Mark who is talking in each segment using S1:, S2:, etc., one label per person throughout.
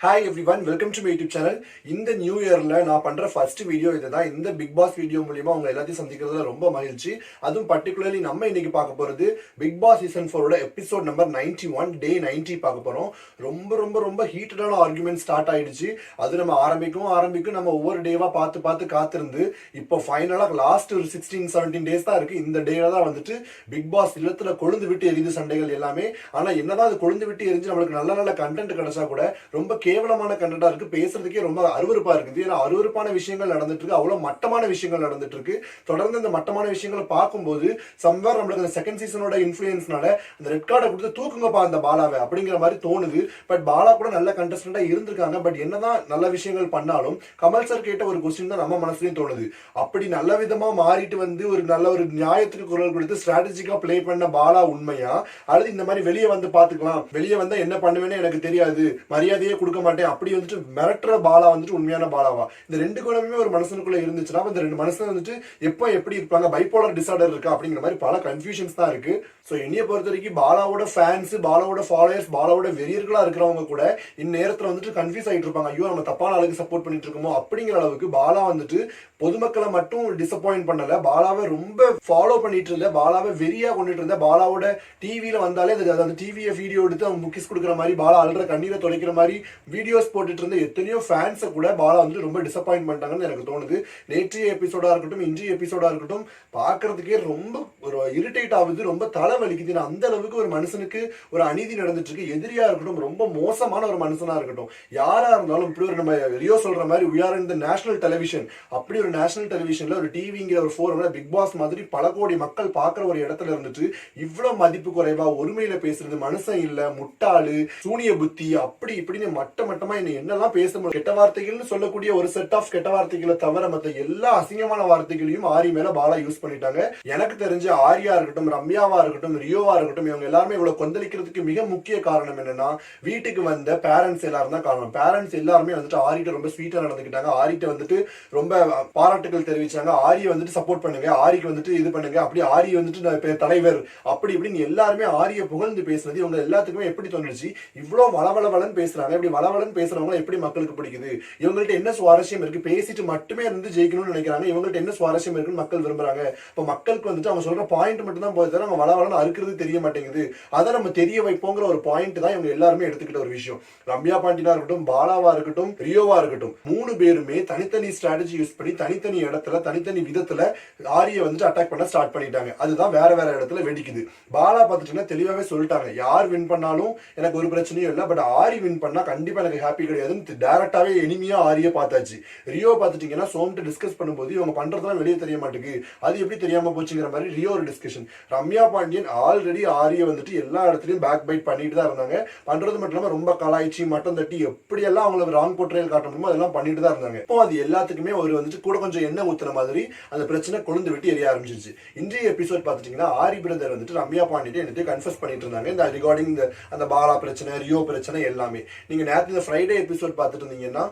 S1: Hi every one welcome to YouTube channel இந்த new இயரில் நான் பண்ணுற ஃபர்ஸ்ட் வீடியோ இதுதான். இந்த பிக் பாஸ் வீடியோ மூலியமா அவங்க எல்லாத்தையும் சந்திக்கிறதுல ரொம்ப மகிழ்ச்சி. அதுவும் பர்டிகுலர்லி நம்ம இன்னைக்கு பார்க்க போகிறது பிக் பாஸ் சீசன் ஃபோரோட episode number 91 one day ninety பார்க்க போகிறோம் ரொம்ப ரொம்ப ரொம்ப ஹீட்டடான ஆர்குமெண்ட் ஸ்டார்ட் ஆயிடுச்சு. அது நம்ம ஆரம்பிக்கும் ஆரம்பிக்கும் நம்ம ஒவ்வொரு டேவாக பார்த்து பார்த்து காத்திருந்து இப்போ ஃபைனலாக லாஸ்ட் ஒரு சிக்ஸ்டீன் செவன்டீன் டேஸ் தான் இருக்குது இந்த டேல தான் வந்துட்டு பிக் பாஸ் இல்லத்தில் கொழுந்து விட்டு எரியுது சண்டைகள் எல்லாமே. ஆனால் என்னதான் அது கொழுந்து விட்டு எரிஞ்சு நம்மளுக்கு நல்ல நல்ல கண்டென்ட் கிடைச்சா கூட ரொம்ப கேவலமான கண்டென்ட்டா இருக்கு. பேசுறதுக்கே ரொம்ப அருவருப்பா இருக்குது. ஏன்னா அருவருப்பான விஷயங்கள் நடந்துட்டு இருக்கு. அவ்வளவு மட்டமான விஷயங்கள் நடந்துட்டு இருக்கு. தொடர்ந்து இந்த மட்டமான விஷயங்களை பார்க்கும்போது சம்வேர் நம்மளுக்கு அந்த செகண்ட் சீசனோட இன்ஃப்ளூயன்ஸ்னால அந்த ரெட் கார்டை கொடுத்து தூக்குங்கப்பா அந்த பாலாவை அப்படிங்கிற மாதிரி தோணுது. பட் பாலா கூட நல்ல கண்டஸ்டண்டா இருந்திருக்காங்க. பட் என்னதான் நல்ல விஷயங்கள் பண்ணாலும் கமல் சார் கேட்ட ஒரு கொஸ்டின் தான் நம்ம மனசுலயும் தோணுது. அப்படி நல்ல விதமா மாறிட்டு வந்து ஒரு நல்ல ஒரு நியாயத்துக்கு குரல் கொடுத்து ஸ்ட்ராட்டஜிக்கா ப்ளே பண்ண பாலா உண்மையா? அல்லது இந்த மாதிரி வெளியே வந்து பாத்துக்கலாம் வெளியே வந்தா என்ன பண்ணுவேன்னு எனக்கு தெரியாது. மரியாதையே கொடுக்க மாட்டேன். அப்படி வந்துட்டு மிரட்டுற பாலா வந்துட்டு உண்மையான பாலாவா? இந்த ரெண்டு குணமே ஒரு மனசனுக்குள்ள இருந்துச்சுன்னா இந்த ரெண்டு மனுஷன் வந்துட்டு எப்போ எப்படி இருப்பாங்க பைப்போலர் டிசார்டர் இருக்கா அப்படிங்கிற மாதிரி பல கன்ஃபியூஷன்ஸ் தான் இருக்கு. ஸோ என்னைய பொறுத்த வரைக்கும் பாலாவோட ஃபேன்ஸ் பாலாவோட ஃபாலோயர்ஸ் பாலாவோட வெறியர்களா இருக்கிறவங்க கூட இந்நேரத்தில் வந்துட்டு கன்ஃபியூஸ் ஆகிட்டு இருப்பாங்க. ஐயோ நம்ம தப்பான அளவுக்கு சப்போர்ட் பண்ணிட்டு இருக்கோமோ அப்படிங்கிற அளவுக்கு பாலா வந்துட்டு பொதுமக்களை மட்டும் டிசப்பாயிண்ட் பண்ணல. பாலாவை ரொம்ப ஃபாலோ பண்ணிட்டு இருந்த பாலாவை வெறியா கொண்டுட்டு இருந்த பாலாவோட டிவியில வந்தாலே அது அந்த டிவியை வீடியோ எடுத்து அவங்க புக்கிஸ் கொடுக்குற மாதிரி பாலா அழுற கண்ணீரை துடைக்கிற மாதிரி வீடியோஸ் போட்டுட்டு இருந்த எத்தனையோ ஃபேன்ஸை கூட பாலா வந்து ரொம்ப டிசப்பாயின்ட் பண்ணிட்டாங்கன்னு எனக்கு தோணுது. நேற்றைய எபிசோடா இருக்கட்டும் இன்றைய எபிசோடா இருக்கட்டும் பார்க்கறதுக்கே ரொம்ப ஒரு இரிட்டேட் ஆகுது ரொம்ப தலை வலிக்குது அந்த அளவுக்கு ஒரு மனுஷனுக்கு ஒரு அநீதி நடந்துட்டு இருக்கு எதிரியா இருக்கட்டும் ரொம்ப மோசமான ஒரு மனுஷனா இருக்கட்டும். யாரா இருந்தாலும் இப்படி ஒரு நம்ம ரியோ சொல்ற மாதிரி we இந்த நேஷனல் டெலிவிஷன் அப்படி ஒரு நேஷனல் டெலிவிஷன்ல ஒரு டிவிங்கிற ஒரு ஃபோரம்ல பிக் பாஸ் மாதிரி பல கோடி மக்கள் பார்க்குற ஒரு இடத்துல இருந்துட்டு இவ்வளவு மதிப்பு குறைவா ஒருமையில பேசுறது மனுஷன் இல்ல முட்டாளு சூனிய புத்தி அப்படி இப்படின்னு மட்ட மட்டமா என்ன என்னெல்லாம் பேச முடியும் கெட்ட வார்த்தைகள்னு சொல்லக்கூடிய ஒரு செட் ஆஃப் கெட்ட வார்த்தைகளை தவிர மத்த எல்லா அசிங்கமான வார்த்தைகளையும் ஆரி மேல பாலா யூஸ் பண்ணிட்டாங்க. எனக்கு தெரிஞ்ச ஆரியா இருக்கட்டும் ரம்யாவா இருக்கட்டும் ரியோவா இருக்கட்டும் இவங்க எல்லாருமே இவ்வளவு கொந்தளிக்கிறதுக்கு மிக முக்கிய காரணம் என்னன்னா வீட்டுக்கு வந்த பேரண்ட்ஸ் எல்லாரும் தான் காரணம். பேரண்ட்ஸ் எல்லாருமே வந்துட்டு ஆரிட்ட ரொம்ப ஸ்வீட்டா நடந்துக்கிட்டாங்க. ஆரிட்ட வந்துட்டு ரொம்ப பாராட்டுகள் தெரிவிச்சாங்க. ஆரியை வந்துட்டு சப்போர்ட் பண்ணுங்க. ஆரிக்கு வந்துட்டு இது பண்ணுங்க. அப்படி ஆரி வந்துட்டு தலைவர். அப்படி இப்படின்னு எல்லாருமே ஆரிய புகழ்ந்து பேசுனது இவங்க எல்லாத்துக்குமே எப்படி தோணுச்சு இவ்வளவு வளவளவலன்னு பேசுறாங்க. இப்படி வளவலன்னு பேசுறவங்க எப்படி மக்களுக்கு பிடிக்குது? இவங்கள்ட்ட என்ன சுவாரஸ்யம் இருக்கு? பேசிட்டு மட்டுமே இருந்து ஜெயிக்கணும்னு நினைக்கிறாங்க. இவங்கள்ட்ட என்ன சுவாரஸ்யம் இருக்குன்னு மக்கள் விரும்புறாங்க. இப்ப மக்களுக்கு வந்துட்டு அவங்க சொல்ற பாயிண்ட் மட்டும் தான் போய் தவிர அவங்க வளவலன்னு அறுக்கிறது தெரிய மாட்டேங்குது. அதை நம்ம தெரிய வைப்போங்கிற ஒரு பாயிண்ட் தான் இவங்க எல்லாருமே எடுத்துக்கிட்ட ஒரு விஷயம். ரம்யா பாண்டினா இருக்கட்டும் பாலாவா இருக்கட்டும் ரியோவா இருக்கட்டும் மூணு பேருமே தனித்தனி ஸ்ட்ராட்டஜி யூஸ் பண்ணி தனித்தனி இடத்துல தனித்தனி விதத்துல ஆரியை வந்துட்டு அட்டாக் பண்ண ஸ்டார்ட் பண்ணிட்டாங்க. அதுதான் வேற வேற இடத்துல வெடிக்குது. பாலா பார்த்துட்டீங்கன்னா தெளிவாவே சொல்லிட்டாங்க. யார் வின் பண்ணாலும் எனக்கு ஒரு பிரச்சனையும் இல்லை பட் ஆரி வின் பண்ணா கண்டிப்பா எனக்கு ஹாப்பி கிடையாதுன்னு டேரக்டாவே எனிமியா ஆரியை பார்த்தாச்சு. ரியோ பார்த்துட்டீங்கன்னா சோம்ட்டு டிஸ்கஸ் பண்ணும்போது இவங்க பண்ணுறதுலாம் வெளியே தெரிய மாட்டேங்குது அது எப்படி தெரியாம போச்சுங்கிற மாதிரி ரியோ ஒரு டிஸ்கஷன் ரம்யா பாண்டியன் ஆல்ரெடி ஆரிய வந்துட்டு எல்லா இடத்துலயும் பேக் பைட் பண்ணிட்டு தான் இருந்தாங்க. பண்றது மட்டும் இல்லாம ரொம்ப கலாய்ச்சி மட்டம் தட்டி எப்படியெல்லாம் அவங்கள ராங் போர்ட்ரேல் காட்ட முடியுமோ அதெல்லாம் பண்ணிட்டு தான் இருந்தாங்க. இப்போ அது எல்லாத்துக்குமே ஒரு வந்துட்டு கூட கொஞ்சம் எண்ணெய் ஊத்துன மாதிரி அந்த பிரச்சனை கொழுந்து விட்டு எரிய ஆரம்பிச்சிருச்சு. இன்றைய எபிசோட் பார்த்துட்டீங்கன்னா ஆரி பிரதர் வந்துட்டு ரம்யா பாண்டியன் எனக்கு கன்ஃபர்ஸ் பண்ணிட்டு இருந்தாங்க. இந்த ரிகார்டிங் இந்த அந்த பாலா பிரச்சனை ரியோ பிரச்சனை எல்லாமே. நீங்க நேரத்து இந்த ஃப்ரைடே எபிசோட் பார்த்துட்டு இருந்தீங்கன்னா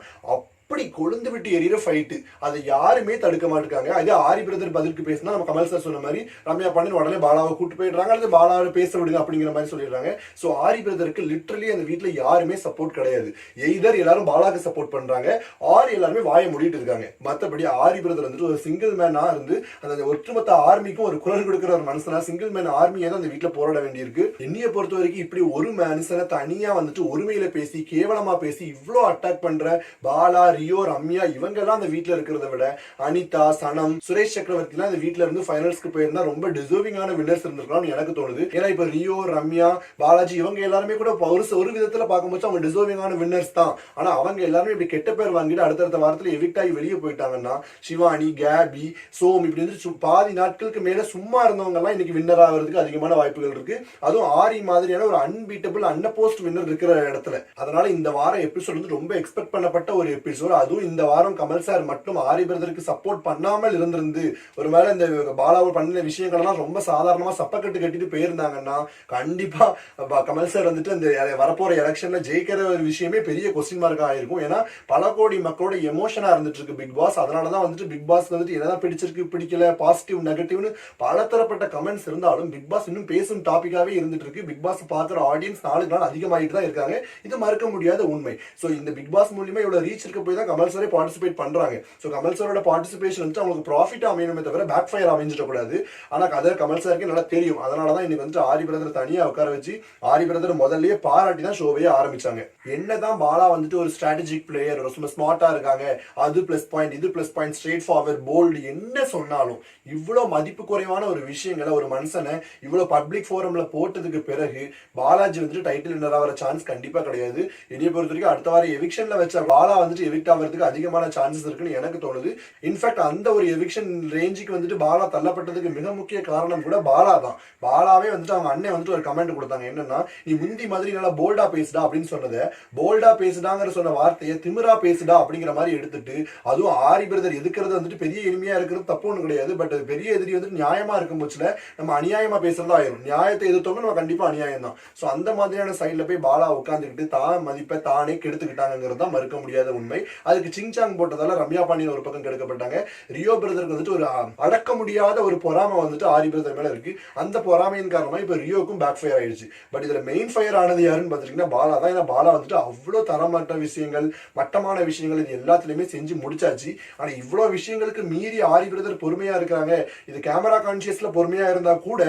S1: அப்படி கொழுந்து விட்டு எரியிற ஃபைட்டு அதை யாருமே தடுக்க மாட்டாங்க அதே ஆரி பிரதர் பதிலுக்கு பேசினா நம்ம கமல் சார் சொன்ன மாதிரி ரம்யா பாண்டியன் உடனே பாலாவை கூட்டு போயிடுறாங்க அல்லது பாலாவை பேச விடுங்க அப்படிங்கிற மாதிரி சொல்லிடுறாங்க. ஸோ ஆரி பிரதருக்கு லிட்ரலி அந்த வீட்டில் யாருமே சப்போர்ட் கிடையாது. எய்தர் எல்லாரும் பாலாவுக்கு சப்போர்ட் பண்ணுறாங்க ஆர் எல்லாருமே வாயை மூடிட்டு இருக்காங்க. மற்றபடி ஆரி பிரதர் வந்துட்டு ஒரு சிங்கிள் மேனாக இருந்து அந்த ஒற்றுமொத்த ஆர்மிக்கும் ஒரு குரல் கொடுக்குற ஒரு மனுஷனா சிங்கிள் மேன் ஆர்மியை தான் அந்த வீட்டில் போராட வேண்டியிருக்கு. என்னைய பொறுத்த வரைக்கும் இப்படி ஒரு மனுஷனை தனியாக வந்துட்டு ஒருமையில பேசி கேவலமாக பேசி இவ்வளோ அட்டாக் பண்ணுற பாலா ரியோ ரம்யா இவங்க எல்லாம் அந்த வீட்ல இருக்கிறத விட அனிதா சனம் சுரேஷ் சக்கரவர்த்தி எல்லாம் அந்த வீட்டில் இருந்து ஃபைனல்ஸ்க்கு போயிருந்தா ரொம்ப டிசர்விங்கான வின்னர்ஸ் இருந்திருக்கலாம்னு எனக்கு தோணுது. ஏன்னா இப்ப ரியோ ரம்யா பாலாஜி இவங்க எல்லாருமே கூட ஒரு ஒரு விதத்துல பார்க்கும்போது அவங்க டிசர்விங்கான வின்னர்ஸ் தான். ஆனா அவங்க எல்லாருமே இப்படி கெட்ட பேர் வாங்கிட்டு அடுத்தடுத்த வாரத்துல எவிக்ட் ஆகி வெளியே போயிட்டாங்கன்னா சிவானி கேபி சோம் இப்படி வந்து பாதி நாட்களுக்கு மேல சும்மா இருந்தவங்க எல்லாம் இன்னைக்கு வின்னர் ஆகிறதுக்கு அதிகமான வாய்ப்புகள் இருக்கு. அதுவும் ஆரி மாதிரியான ஒரு அன்பீட்டபிள் அன்னபோஸ்ட் வின்னர் இருக்கிற இடத்துல. அதனால இந்த வாரம் எபிசோட் வந்து ரொம்ப எக்ஸ்பெக்ட் பண்ணப்பட்ட ஒரு எபிசோட் எபிசோட் அதுவும் இந்த வாரம் கமல் சார் மட்டும் ஆரி பிரதருக்கு சப்போர்ட் பண்ணாமல் இருந்திருந்து ஒருவேளை இந்த பாலாவை பண்ணின விஷயங்கள் எல்லாம் ரொம்ப சாதாரணமாக சப்பக்கட்டு கட்டிட்டு போயிருந்தாங்கன்னா கண்டிப்பாக கமல் சார் வந்துட்டு அந்த வரப்போற எலெக்ஷனில் ஜெயிக்கிற ஒரு விஷயமே பெரிய கொஸ்டின் மார்க் ஆயிருக்கும் ஏன்னா பல கோடி மக்களோட எமோஷனாக இருந்துட்டு இருக்கு பிக் பாஸ் அதனாலதான் வந்துட்டு பிக் பாஸ் வந்துட்டு என்னதான் பிடிச்சிருக்கு பிடிக்கல பாசிட்டிவ் நெகட்டிவ்னு பலதரப்பட்ட கமெண்ட்ஸ் இருந்தாலும் பிக் பாஸ் இன்னும் பேசும் டாப்பிக்காகவே இருந்துட்டு இருக்கு பிக் பாஸ் பார்க்குற ஆடியன்ஸ் நாளுக்கு நாள் அதிகமாகிட்டு தான் இருக்காங்க. இது மறுக்க முடியாத உண்மை. ஸோ இந்த பிக் பாஸ் மூலியமா இவ்வளோ ரீச் இருக்க போய் தான் கமல் சாரே பார்ட்டிசிபேட் பண்ணுறாங்க ஸோ கமல் சாரோட பார்ட்டிசிபேஷன் வந்து அவங்களுக்கு ப்ராஃபிட் அமையணுமே தவிர பேக் ஃபயர் அமைஞ்சிடக்கூடாது. ஆனால் கதை கமல் சாருக்கு நல்லா தெரியும். அதனாலதான் இன்னைக்கு வந்துட்டு ஆரி பிரதர் தனியாக உட்கார வச்சு ஆரி பிரதர் முதல்லயே பாராட்டி தான் ஷோவையே ஆரம்பிச்சாங்க. என்னதான் பாலா வந்துட்டு ஒரு ஸ்ட்ராட்டஜிக் பிளேயர் ரொம்ப ஸ்மார்ட்டா இருக்காங்க. அது பிளஸ் பாயிண்ட் இது plus point straight forward bold என்ன சொன்னாலும் இவ்வளோ மதிப்பு குறைவான ஒரு விஷயங்களை ஒரு மனுஷனை இவ்வளோ பப்ளிக் ஃபோரம்ல போட்டதுக்கு பிறகு பாலாஜி வந்துட்டு டைட்டில் வின்னர் ஆகிற சான்ஸ் கண்டிப்பாக கிடையாது. என்னைய பொறுத்த வரைக்கும் அடுத்த வாரம் எவிக்ஷன்ல வச்ச பாலா வந்துட்டு எவிக்ட் ஆகிறதுக்கு அதிகமான சான்சஸ் இருக்குன்னு எனக்கு தோணுது. இன்ஃபேக்ட் அந்த ஒரு எவிக்ஷன் ரேஞ்சுக்கு வந்துட்டு பாலா தள்ளப்பட்டதுக்கு மிக முக்கிய காரணம் கூட பாலா தான். பாலாவே வந்துட்டு அவங்க அண்ணன் வந்துட்டு ஒரு கமெண்ட் கொடுத்தாங்க. என்னன்னா நீ முந்தி மாதிரி நல்லா போல்டா பேசுடா அப்படின்னு சொன்னதை போல்டா பேசுடாங்கிற சொன்ன வார்த்தையை திமிரா பேசுடா அப்படிங்கிற மாதிரி எடுத்துட்டு அதுவும் ஆரி பிரதர் எதுக்குறது வந்துட்டு பெரிய எளிமையா இருக்கிறது தப்பு ஒன்றும் கிடையாது. பட் அது பெரிய எதிரி வந்துட்டு நியாயமா இருக்கும் பட்சத்தில் நம்ம அநியாயமா பேசுறதா ஆயிரும். நியாயத்தை எதிர்த்தோம்னா நம்ம கண்டிப்பா அநியாயம் தான். ஸோ அந்த மாதிரியான சைட்ல போய் பாலா உட்காந்துக்கிட்டு தான் மதிப்பை தானே கெடுத்துக்கிட்டாங்கிறது தான் மறுக்க முடியாத உண்மை. அதுக்கு சிங்சாங் போட்டதால ரம்யா பாண்டியன் ஒரு பக்கம் கெடுக்கப்பட்டாங்க. ரியோ பிரதருக்கு வந்துட்டு ஒரு அடக்க முடியாத ஒரு பொறாமை வந்துட்டு ஆரி பிரதர் மேல இருக்கு. அந்த பொறாமையின் காரணமா இப்ப ரியோக்கும் பேக் ஃபயர் ஆயிடுச்சு. பட் இதுல மெயின் ஃபயர் ஆனது யாருன்னு பாத்தீங்கன்னா பாலா தான். ஏன்னா பாலா வந்துட்டு அவ்வளவு தரமற்ற விஷயங்கள் மட்டமான விஷயங்கள் இது எல்லாத்துலயுமே செஞ்சு முடிச்சாச்சு. ஆனா இவ்வளவு விஷயங்களுக்கு மீறி ஆரி பிரதர் பொறுமையா இருக்காங்க இது கேமரா கான்சியஸ்ல பொறுமையா இருந்தா கூட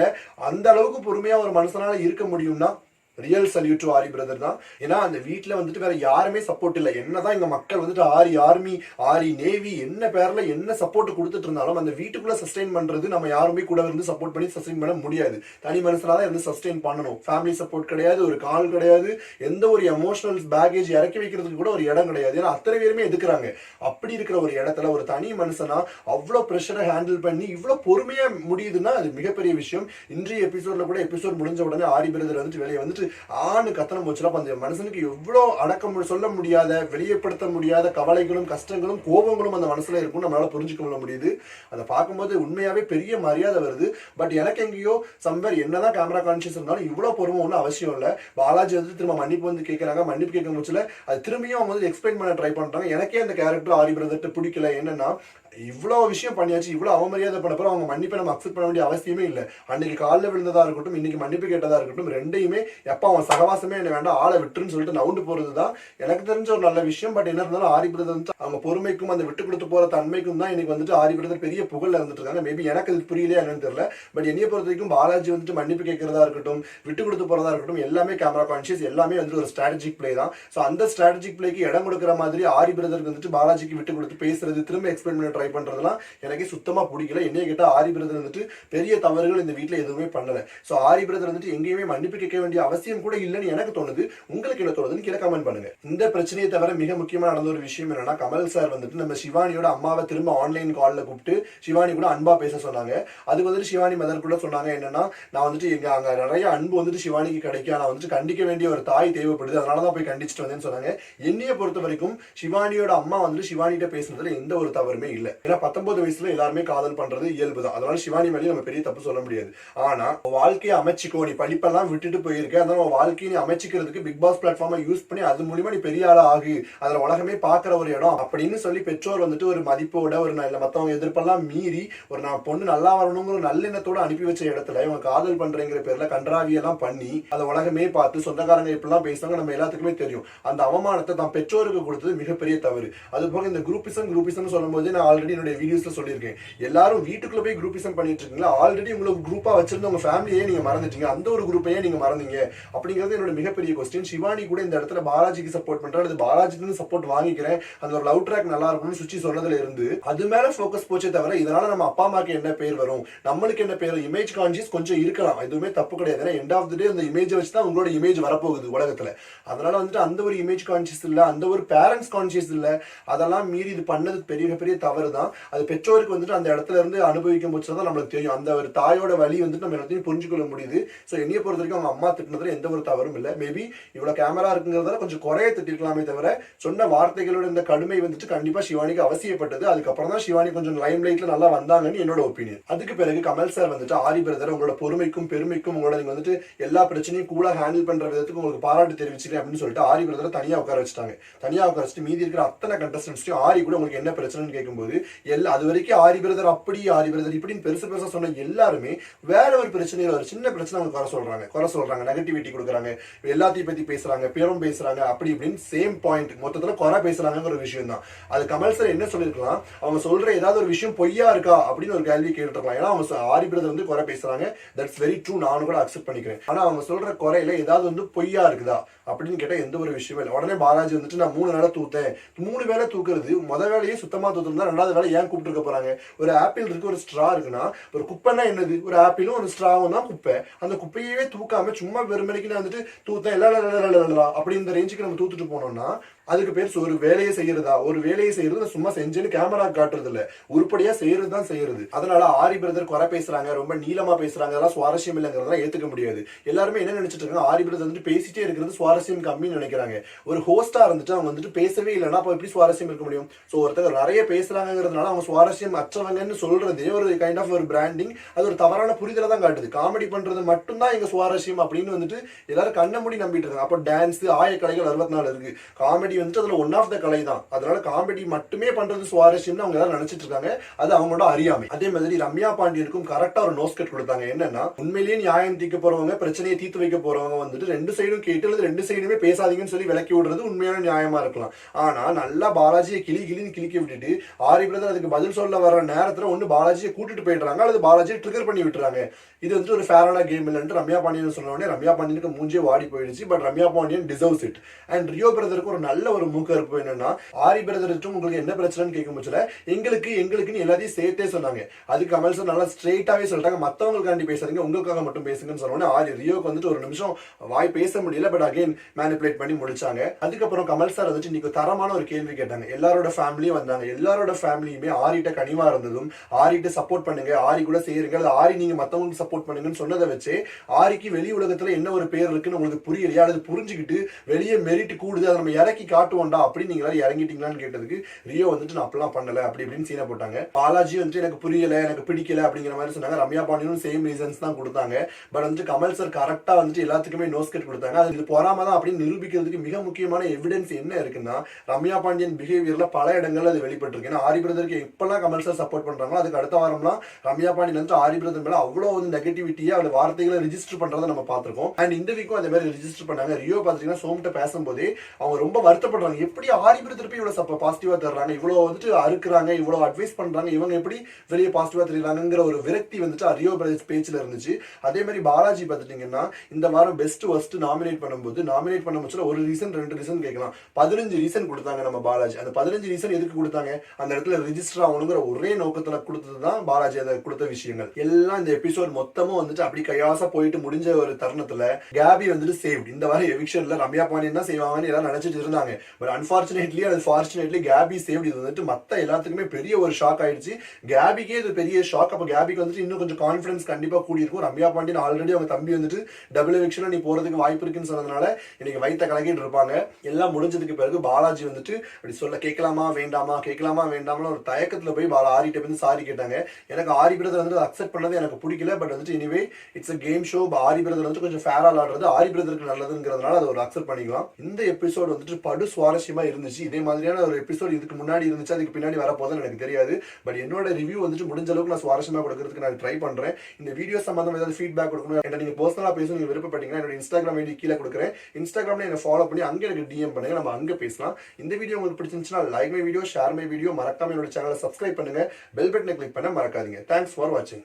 S1: அந்த அளவுக்கு பொறுமையா ஒரு மனுஷனால இருக்க முடியும்னா real salute to Aari brother தான். ஏன்னா அந்த வீட்டில் வந்துட்டு வேற யாருமே சப்போர்ட் இல்லை. என்னதான் எங்கள் மக்கள் வந்துட்டு ஆரி ஆர்மி ஆரி நேவி என்ன பேரில் என்ன சப்போர்ட் கொடுத்துட்டு இருந்தாலும் அந்த வீட்டுக்குள்ளே சஸ்டெயின் பண்ணுறது நம்ம யாருமே கூட இருந்து சப்போர்ட் பண்ணி சஸ்டெயின் பண்ண முடியாது. தனி மனுஷனா தான் இருந்து சஸ்டெயின் பண்ணணும். ஃபேமிலி சப்போர்ட் கிடையாது ஒரு கால் கிடையாது எந்த ஒரு எமோஷனல் பேகேஜ் இறக்கி வைக்கிறதுக்கு கூட ஒரு இடம் கிடையாது. ஏன்னா அத்தனை பேருமே எதுக்குறாங்க? அப்படி இருக்கிற ஒரு இடத்துல ஒரு தனி மனுஷனா அவ்வளோ ப்ரெஷரை ஹேண்டில் பண்ணி இவ்வளோ பொறுமையாக முடியுதுன்னா அது மிகப்பெரிய விஷயம். இன்றைய எபிசோடில் கூட எபிசோட் முடிஞ்ச உடனே ஆரி பிரதர் வந்துட்டு வெளியே வந்துட்டு ஆணு கத்தனம் போச்சுன்னா அந்த மனுஷனுக்கு எவ்வளோ அடக்க சொல்ல முடியாத வெளியப்படுத்த முடியாத கவலைகளும் கஷ்டங்களும் கோபங்களும் அந்த மனசுல இருக்கும் நம்மளால புரிஞ்சுக்க கொள்ள முடியுது. அதை பார்க்கும்போது உண்மையாவே பெரிய மரியாதை வருது. பட் எனக்கு எங்கேயோ சம்பர் என்னதான் கேமரா கான்சியஸ் இருந்தாலும் இவ்வளோ பொறுமை ஒன்றும் அவசியம் இல்லை. பாலாஜி வந்து திரும்ப மன்னிப்பு வந்து கேட்குறாங்க மன்னிப்பு கேட்க முச்சுல அது திரும்பியும் அவங்க வந்து எக்ஸ்பிளைன் பண்ண ட்ரை பண்ணுறாங்க எனக்கே அந்த கேரக்டர் ஆரி பிரதர்ட்டு பிடிக்கல. என்னன்னா இவ்வளோ விஷயம் பண்ணியாச்சு இவ்வளோ அவமரியாதை பண்ண பிறகு அவங்க மன்னிப்பை நம்ம அக்செப்ட் பண்ண வேண்டிய அவசியமே இல்லை. அன்னைக்கு காலில் விழுந்ததாக இருக்கட்டும் இன்னைக்கு மன்னிப்பு கேட்டதாக இருக்கட்டும் ரெண்டையுமே எப்போ அவன் சகவாசமே என்ன வேண்டாம் ஆளை விட்டுருன்னு சொல்லிட்டு நவுண்டு போகிறது தான் எனக்கு தெரிஞ்ச ஒரு நல்ல விஷயம் பட் என்ன இருந்தாலும் ஆரி பிரதர் வந்து அவங்க பொறுமைக்கும் அந்த விட்டு கொடுத்து போகிற தன்மைக்கும் தான் இன்னைக்கு வந்துட்டு ஆரி பிரதர் பெரிய புகழில் இருந்துட்டு இருக்காங்க மேபி எனக்கு அது புரியலையா என்னன்னு தெரியல. பட் என்னைய பொறுத்த வரைக்கும் பாலாஜி வந்துட்டு மன்னிப்பு கேட்கறதா இருக்கட்டும் விட்டு கொடுத்து போகிறதா இருக்கட்டும் எல்லாமே கேமரா கான்ஷியஸ் எல்லாமே வந்துட்டு ஒரு ஸ்ட்ராட்டஜிக் பிளே தான். ஸோ அந்த ஸ்ட்ராட்டஜிக் பிளேக்கு இடம் கொடுக்குற மாதிரி ஆரி பிரதருக்கு வந்துட்டு பாலாஜிக்கு விட்டு கொடுத்து பேசுறது திரும்ப எக்ஸ்பிளைன் பண்ண ட்ரை பண்றதுலாம் எனக்கு சுத்தமாக பிடிக்கல. என்னைய கேட்டால் ஆரி பிரதர் வந்துட்டு பெரிய தவறுகள் இந்த வீட்டில் எதுவுமே பண்ணல. ஸோ ஆரி பிரதர் வந்துட்டு எங்கேயுமே மன்னிப்பு கேட்க வேண்டிய அவசியம் கூட இல்லைன்னு எனக்கு தோணுது. உங்களுக்கு என்ன தோணுதுன்னு கீழே கமெண்ட் பண்ணுங்க. இந்த பிரச்சனையை தவிர மிக முக்கியமாக நடந்த ஒரு விஷயம் என்னன்னா கமல் சார் வந்துட்டு நம்ம சிவானியோட அம்மாவை திரும்ப ஆன்லைன் காலில் கூப்பிட்டு சிவானி கூட அன்பா பேச சொன்னாங்க. அதுக்கு வந்துட்டு சிவானி மதர் கூட சொன்னாங்க என்னன்னா நான் வந்துட்டு எங்க அங்க நிறைய அன்பு வந்துட்டு சிவானிக்கு கிடைக்கும். நான் வந்துட்டு கண்டிக்க வேண்டிய ஒரு தாய் தேவைப்படுது. அதனால தான் போய் கண்டிச்சுட்டு வந்தேன்னு சொன்னாங்க. என்னைய பொறுத்த வரைக்கும் சிவானியோட அம்மா வந்துட்டு சிவானிகிட்ட பேசுனதுல எந்த ஒரு தவறுமே இல்லை. ஏன்னா பத்தொன்பது வயசுல எல்லாருமே காதல் பண்றது இயல்பு தான் அதனால சிவானி மேலே நம்ம பெரிய தப்பு சொல்ல முடியாது. ஆனா உன் வாழ்க்கையை அமைச்சிக்கோ நீ படிப்பெல்லாம் விட்டுட்டு போயிருக்க அதனால உன் வாழ்க்கையை நீ அமைச்சிக்கிறதுக்கு பிக் பாஸ் பிளாட்ஃபார்மை யூஸ் பண்ணி அது மூலியமா நீ பெரிய ஆளா ஆகு. அதுல உலகமே பாக்குற ஒரு இடம். அப்படின்னு சொல்லி பெற்றோர் வந்துட்டு ஒரு மதிப்போட ஒரு நல்ல மத்தவங்க எதிர்ப்பெல்லாம் மீறி ஒரு நான் பொண்ணு நல்லா வரணுங்கிற ஒரு நல்லெண்ணத்தோட அனுப்பி வச்ச இடத்துல இவங்க காதல் பண்றேங்கிற பேர்ல கன்றாவியெல்லாம் பண்ணி அதை உலகமே பார்த்து சொந்தக்காரங்க இப்படிலாம் பேசுவாங்க நம்ம எல்லாத்துக்குமே தெரியும். அந்த அவமானத்தை தான் பெற்றோருக்கு கொடுத்தது மிகப்பெரிய தவறு. அது போக இந்த குரூப்பிசம் குரூப்பிசம் சொல்லும்போது நான் ஆல்ரெடி என்னுடைய வீடியோஸ்ல சொல்லியிருக்கேன். எல்லாரும் வீட்டுக்குள்ள போய் குரூப்பிசம் பண்ணிட்டு இருக்கீங்களா? ஆல்ரெடி உங்களுக்கு குரூப்பா வச்சிருந்த உங்க ஃபேமிலியே நீங்க மறந்துட்டீங்க. அந்த ஒரு குரூப்பையே நீங்க மறந்தீங்க? அப்படிங்கிறது என்னோட மிகப்பெரிய கொஸ்டின் சிவானி கூட இந்த இடத்துல பாலாஜிக்கு சப்போர்ட் பண்றேன் அது பாலாஜிக்கு சப்போர்ட் வாங்கிக்கிறேன். அந்த ஒரு லவ் ட்ராக் நல்லா இருக்கும்னு சுச்சி சொன்னதுல இருந்து அது மேல ஃபோக்கஸ் போச்சே தவிர இதனால நம்ம அப்பா அம்மாக்கு என்ன பேர் வரும்? நம்மளுக்கு என்ன பேர்? இமேஜ் கான்சியஸ் கொஞ்சம் இருக்கலாம். எதுவுமே தப்பு கிடையாது. ஏன்னா எண்ட் ஆஃப் த டே அந்த இமேஜை வச்சு தான் உங்களோட இமேஜ் வரப்போகுது உலகத்துல. அதனால வந்துட்டு அந்த ஒரு இமேஜ் கான்சியஸ் இல்ல அந்த ஒரு பேரண்ட்ஸ் கான்சியஸ் இல்ல அதெல்லாம் மீறி இது பண்ணது பெரிய பெரிய தவறு தான் அது பெற்றோருக்கு வந்துட்டு அந்த இடத்துல இருந்து அனுபவிக்கும் போது தான் நம்மளுக்கு தெரியும். அந்த ஒரு தாயோட வழி வந்துட்டு நம்ம எல்லாத்தையும் புரிஞ்சுக்கொள்ள முடியுது. ஸோ என்னைய பொறுத்த வரைக்கும் அவங்க அம்மா திட்டினதுல எந்த ஒரு தவறும் இல்லை. மேபி இவ்வளோ கேமரா இருக்குங்கிறதால கொஞ்சம் குறைய திட்டிருக்கலாமே தவிர சொன்ன வார்த்தைகளோட இந்த கடுமை வந்துட்டு கண்டிப்பா சிவானிக்கு அவசியப்பட்டது. அதுக்கப்புறம் தான் சிவானி கொஞ்சம் லைம் லைட்ல நல்லா வந்தாங்கன்னு என்னோட ஒப்பீனியன் அதுக்கு பிறகு கமல் சார் வந்துட்டு ஆரி பிரதர் உங்களோட பொறுமைக்கும் பெருமைக்கும் உங்களோட நீங்க வந்துட்டு எல்லா பிரச்சனையும் கூட ஹேண்டில் பண்ற விதத்துக்கு உங்களுக்கு பாராட்டு தெரிவிச்சுக்கிறேன் அப்படின்னு சொல்லிட்டு ஆரி பிரதரை தனியா உட்கார வச்சுட்டாங்க. தனியா உட்கார வச்சுட்டு மீதி இருக்கிற அத்தனை கண்டஸ்டன்ஸ்டையும் ஆரி கூட உங்களுக்கு என்ன பிரச்சனைன்னு கேட்கும்போது எல்லா அது வரைக்கும் ஆரி பிரதர் அப்படி ஆரி பிரதர் இப்படின்னு பெருசு பெருசாக சொன்ன எல்லாருமே வேற ஒரு பிரச்சனையில் ஒரு சின்ன பிரச்சனை அவங்க குறை சொல்றாங்க. குறை சொல்றாங்க நெகட்டிவிட்டி கொடுக்குறாங்க எல்லாத்தையும் பத்தி பேசுறாங்க பேரும் பேசுறாங்க அப்படி இப்படின்னு சேம் பாயிண்ட் மொத்தத்தில் குறை பேசுறாங்கிற ஒரு விஷயம் தான் அது கமல் சார் என்ன சொல்லிருக்கலாம் அவங்க சொல்ற ஏதாவது ஒரு விஷயம் பொய்யா இருக்கா? அப்படின்னு ஒரு கேள்வி கேட்டுருக்கலாம். ஏன்னா அவங்க ஆரி பிரதர் வந்து குறை பேசுறாங்க. தட்ஸ் வெரி ட்ரூ நானும் கூட அக்செப்ட் பண்ணிக்கிறேன். ஆனா அவங்க சொல்ற குறையில ஏதாவது வந்து பொய்யா இருக்குதா? அப்படின்னு கேட்டா எந்த ஒரு விஷயமே இல்லை. உடனே பாலாஜி வந்துட்டு நான் மூணு வேலை தூத்தேன். மூணு வேளை தூக்குறது முத வேலையே சுத்தமா தூத்துருந்தா இல்லாத வேலை ஏன் கூப்பிட்டு போறாங்க? ஒரு ஆப்பிள் இருக்கு ஒரு ஸ்ட்ரா இருக்குன்னா ஒரு குப்பைன்னா என்னது? ஒரு ஆப்பிளும் ஒரு ஸ்ட்ராவும் தான் குப்பை. அந்த குப்பையவே தூக்காம சும்மா வெறுமனைக்கு நான் வந்துட்டு தூத்தேன் இல்ல அப்படி இந்த ரேஞ்சுக்கு நம்ம தூத்துட்டு போனோம்னா அதுக்கு பேர் ஒரு வேலையை செய்யறதா? ஒரு வேலையை செய்யறது சும்மா செஞ்சுன்னு கேமரா காட்டுறது இல்ல உருப்படியா செய்யறது தான் செய்யறது. அதனால ஆரி பிரதர் குறை பேசுறாங்க ரொம்ப நீளமா பேசுறாங்க அதெல்லாம் சுவாரஸ்யம் இல்லைங்கிறதெல்லாம் ஏத்துக்க முடியாது. எல்லாருமே என்ன நினைச்சிட்டு இருக்காங்க? ஆரி பிரதர் வந்துட்டு பேசிட்டே இருக்கிறது சுவாரஸ்யம் கம்மின்னு நினைக்கிறாங்க. ஒரு ஹோஸ்டா இருந்துட்டு அவங்க வந்துட்டு பேசவே இல்லைன்னா அப்ப எப்படி சுவாரஸ்யம் இருக்க முடியும்? சோ ஒருத்தர் நிறைய பேசுறாங்கிறதுனால அவங்க சுவாரஸ்யம் அற்றவங்கன்னு சொல்றதே ஒரு கைண்ட் ஆஃப் ஒரு பிராண்டிங் அது ஒரு தவறான புரிதலை தான் காட்டுது. காமெடி பண்றது மட்டும்தான் எங்க சுவாரஸ்யம் அப்படின்னு வந்துட்டு எல்லாரும் கண்ண மூடி நம்பிட்டு இருக்காங்க. அப்போ டான்ஸ் ஆய கலைகள் அறுபத்தி நாலு இருக்கு. காமெடி வந்துட்டு அதில் ஒன் ஆஃப் த கலை தான் அதனால காமெடி மட்டுமே பண்றது சுவாரஸ்யம்னு அவங்க எல்லாரும் நினைச்சிட்டு இருக்காங்க. அது அவங்களோட அறியாமை. அதே மாதிரி ரம்யா பாண்டியனுக்கும் கரெக்டா ஒரு நோஸ்கட் கொடுத்தாங்க. என்னன்னா உண்மையிலேயே நியாயம் தீர்க்க போறவங்க பிரச்சனையை தீர்த்து வைக்க போறவங்க வந்துட்டு ரெண்டு சைடும் கேட்டு அல்லது ரெண்டு சைடுமே பேசாதீங்கன்னு சொல்லி விளக்கி விடுறது உண்மையான நியாயமா இருக்கலாம். ஆனா நல்லா பாலாஜியை கிளி கிளின்னு கிளிக்க விட்டுட்டு ஆரி பிரதர் அதுக்கு பதில் சொல்ல வர நேரத்துல ஒண்ணு பாலாஜியை கூட்டிட்டு போயிடுறாங்க. அல்லது பாலாஜியை ட்ரிகர் பண்ணி விட்டுறாங்க. இது வந்துட்டு ஒரு ஃபேரான கேம் இல்லைன்ட்டு ரம்யா பாண்டியன் சொன்ன உடனே ரம்யா பாண்டியனுக்கு மூஞ்சே வாடி போயிடுச்சு. But Ramya Pandian deserves it and Rio பிரதருக்கு ஒரு நல்ல நல்ல ஒரு மூக்கறுப்பு என்னன்னா ஆரி பிரதர்ட்டும் உங்களுக்கு என்ன பிரச்சனைன்னு கேட்கும் பட்சத்தில் எங்களுக்கு எங்களுக்குன்னு எல்லாத்தையும் சேர்த்தே சொன்னாங்க. அதுக்கு கமல் சார் நல்லா ஸ்ட்ரெயிட்டாகவே சொல்லிட்டாங்க. மற்றவங்களுக்காண்டி பேசாதீங்க உங்களுக்காக மட்டும் பேசுங்கன்னு சொன்ன ஆரி ரியோக்கு வந்துட்டு ஒரு நிமிஷம் வாய் பேச முடியல பட் அகைன் மேனிப்புலேட் பண்ணி முடிச்சாங்க. அதுக்கப்புறம் கமல் சார் வந்துட்டு இன்னைக்கு தரமான ஒரு கேள்வி கேட்டாங்க. எல்லாரோட ஃபேமிலியும் வந்தாங்க. எல்லாரோட ஃபேமிலியுமே ஆரிட்ட கனிவா இருந்ததும் ஆரிட்ட சப்போர்ட் பண்ணுங்க ஆரி கூட செய்யுங்க அது ஆரி நீங்க மத்தவங்களுக்கு சப்போர்ட் பண்ணுங்கன்னு சொன்னதை வச்சு ஆரிக்கு வெளி உலகத்துல என்ன ஒரு பேர் இருக்குன்னு உங்களுக்கு புரியலையா? அல்லது புரிஞ்சுக்கிட்டு வெளியே மெரிட் கூடுது அதை நம்ம இறக்கி காட்டுவோம்டா அப்படின்னு நீங்க எல்லாரும் இறங்கிட்டீங்களான்னு கேட்டதுக்கு ரியோ வந்துட்டு நான் அப்படிலாம் பண்ணல அப்படி இப்படின்னு சீனை போட்டாங்க. பாலாஜி வந்துட்டு எனக்கு புரியல எனக்கு பிடிக்கல அப்படிங்கிற மாதிரி சொன்னாங்க. ரம்யா பாண்டியனும் சேம் ரீசன்ஸ் தான் கொடுத்தாங்க. பட் வந்துட்டு கமல் சார் கரெக்டா வந்துட்டு எல்லாத்துக்குமே நோஸ்கட் கொடுத்தாங்க. அது இது பொறாம தான் அப்படின்னு நிரூபிக்கிறதுக்கு மிக முக்கியமான எவிடன்ஸ் என்ன இருக்குன்னா ரம்யா பாண்டியன் பிஹேவியர்ல பல இடங்கள்ல அது வெளிப்பட்டிருக்கு. ஏன்னா ஆரி பிரதருக்கு எப்பெல்லாம் கமல் சார் சப்போர்ட் பண்றாங்களோ அதுக்கு அடுத்த வாரம்லாம் ரம்யா பாண்டியன் வந்து ஆரி பிரதர் மேல அவ்வளவு வந்து நெகட்டிவிட்டியா அவளோட வார்த்தைகளை ரிஜிஸ்டர் பண்றதை நம்ம பார்த்திருக்கோம். அண்ட் இந்த வீக்கும் அதே மாதிரி ரிஜிஸ்டர் பண்ணாங்க. ரியோ பாத்தீங்கன்னா சோம்கிட்ட பேசும்போதே அவங்க ரொம்ப வருத்தப்படுறாங்க. எப்படி ஆரி இவ்வளோ சப்போ பாசிட்டிவாக சப்ப தர்றாங்க? இவ்வளோ வந்துட்டு அறுக்குறாங்க இவ்வளோ அட்வைஸ் பண்ணுறாங்க இவங்க எப்படி வெளியே பாசிட்டிவாக தெரியுறாங்கிற ஒரு விரக்தி வந்துட்டு அரியோ பிரதேஷ் பேச்சில் இருந்துச்சு. அதே மாதிரி பாலாஜி பார்த்துட்டிங்கன்னா இந்த வாரம் பெஸ்ட் ஒஸ்ட் நாமினேட் பண்ணும்போது நாமினேட் பண்ண முச்சில் ஒரு ரீசன் ரெண்டு ரீசன் கேட்கலாம். பதினஞ்சு ரீசன் கொடுத்தாங்க நம்ம பாலாஜி. அந்த பதினஞ்சு ரீசன் எதுக்கு கொடுத்தாங்க? அந்த இடத்துல ரிஜிஸ்டர் ஆகணுங்கிற ஒரே நோக்கத்தில் கொடுத்தது தான் பாலாஜி அதை கொடுத்த விஷயங்கள். எல்லாம் இந்த எபிசோட் மொத்தமும் வந்துட்டு அப்படி கையாசா போயிட்டு முடிஞ்ச ஒரு தருணத்துல கேபி வந்துட்டு சேவ் இந்த வாரம் எவிக்ஷன்ல ரம்யா பாண்டியன் தான் செய்வாங்கன்னு எல்லாம் நினைச்சிட்டு இருந்தாங்க. பட் அன்ஃபார்ச்சுனேட்லி அது ஃபார்ச்சுனேட்லி கேபி சேவ்டி இது வந்துட்டு மத்த எல்லாத்துக்குமே பெரிய ஒரு ஷாக் ஆயிடுச்சு. கேபிக்கே இது பெரிய ஷாக் அப்போ கேபிக்கு வந்துட்டு இன்னும் கொஞ்சம் கான்ஃபிடன்ஸ் கண்டிப்பா கூடி இருக்கும் ரம்யா பாண்டியன் ஆல்ரெடி அவங்க தம்பி வந்துட்டு டபுள் எவிக்ஷன் நீ போறதுக்கு வாய்ப்பு இருக்குன்னு சொன்னதுனால இன்னைக்கு வைத்த கலக்கிட்டு இருப்பாங்க. எல்லாம் முடிஞ்சதுக்கு பிறகு பாலாஜி வந்துட்டு அப்படி சொல்ல கேட்கலாமா வேண்டாமா கேட்கலாமா வேண்டாமா ஒரு தயக்கத்தில் போய் பாலா ஆரிட்ட போய் சாரி கேட்டாங்க. எனக்கு ஆரி பிரதர் வந்து அக்செப்ட் பண்ணது எனக்கு பிடிக்கல. பட் வந்துட்டு anyway it's a game show Aari brother வந்து கொஞ்சம் ஃபேராக ஆடுறது ஆரி பிரதருக்கு நல்லதுங்கிறதுனால அதை ஒரு அக்செப்ட் பண்ணிக்கலாம். இந்த எபிசோட் வந்துட்டு படு சுவாரஸ்யமா இருந்துச்சு. இதே மாதிரியான ஒரு எபிசோட் இதுக்கு முன்னாடி இருந்துச்சு அதுக்கு பின்னாடி வரப்போதுன்னு எனக்கு தெரியாது. பட் என்னோட ரிவ்யூ வந்துட்டு முடிஞ்ச அளவுக்கு நான் சுவாரஸ்யமா கொடுக்கறதுக்கு நான் ட்ரை பண்றேன். இந்த வீடியோ சம்பந்தம் ஏதாவது ஃபீட்பேக் கொடுக்கணும் என்கிட்ட நீங்கள் பர்சனலா பேசணும் நீங்க விருப்பப்பட்டீங்கன்னா என்னோட இன்ஸ்டாகிராம் ஐடி கீழே கொடுக்குறேன். இன்ஸ்டாகிராமில் என்ன ஃபாலோ பண்ணி அங்கே எனக்கு டிஎம் பண்ணுங்க நம்ம அங்கே பேசலாம். இந்த வீடியோ உங்களுக்கு பிடிச்சிருந்துச்சுன்னா like my video share my video மறக்காம என்னோட சேனலை சப்ஸ்கிரைப் பண்ணுங்க. பெல் பட்டனை கிளிக் பண்ண மறக்காதீங்க. தேங்க்ஸ் ஃபார் வாட்சிங்